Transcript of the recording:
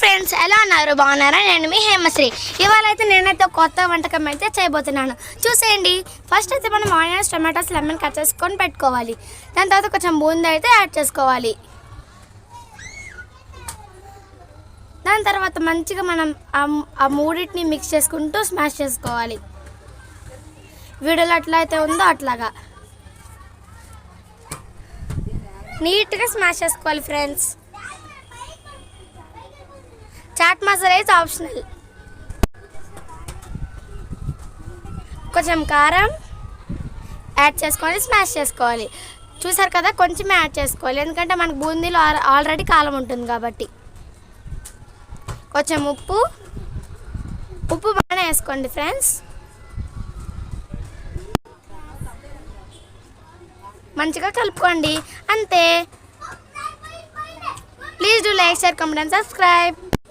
Friends ఎలా ఉన్నారు? బాగున్నారా? నేను మీ హేమశ్రీ. ఇవాళ అయితే నేనైతే కొత్త వంటకం అయితే చేయబోతున్నాను. చూసేయండి. ఫస్ట్ అయితే మనం ఆనియన్స్ టమాటోస్ లెమన్ కట్ చేసుకొని పెట్టుకోవాలి. దాని తర్వాత కొంచెం బూందీ అయితే యాడ్ చేసుకోవాలి. దాని తర్వాత మంచిగా మనం ఆ- ఆ మూడింటిని మిక్స్ చేసుకుంటూ స్మాష్ చేసుకోవాలి. వీడియోలో అట్లా అయితే ఉందో అట్లాగా. నీట్గా స్మాష్ చేసుకోవాలి ఫ్రెండ్స్ బ్లాక్ మసాలా అయితే ఆప్షనల్. కొంచెం కారం యాడ్ చేసుకొని స్మాష్ చేసుకోవాలి. చూసారు కదా కొంచెం యాడ్ చేసుకోవాలి. ఎందుకంటే మనకు బూందీలో ఆల్రెడీ కాలం ఉంటుంది కాబట్టి. కొంచెం ఉప్పు. ఉప్పు బాగానే వేసుకోండి ఫ్రెండ్స్. మంచిగా కలుపుకోండి. అంతే. Please do like share comment and subscribe.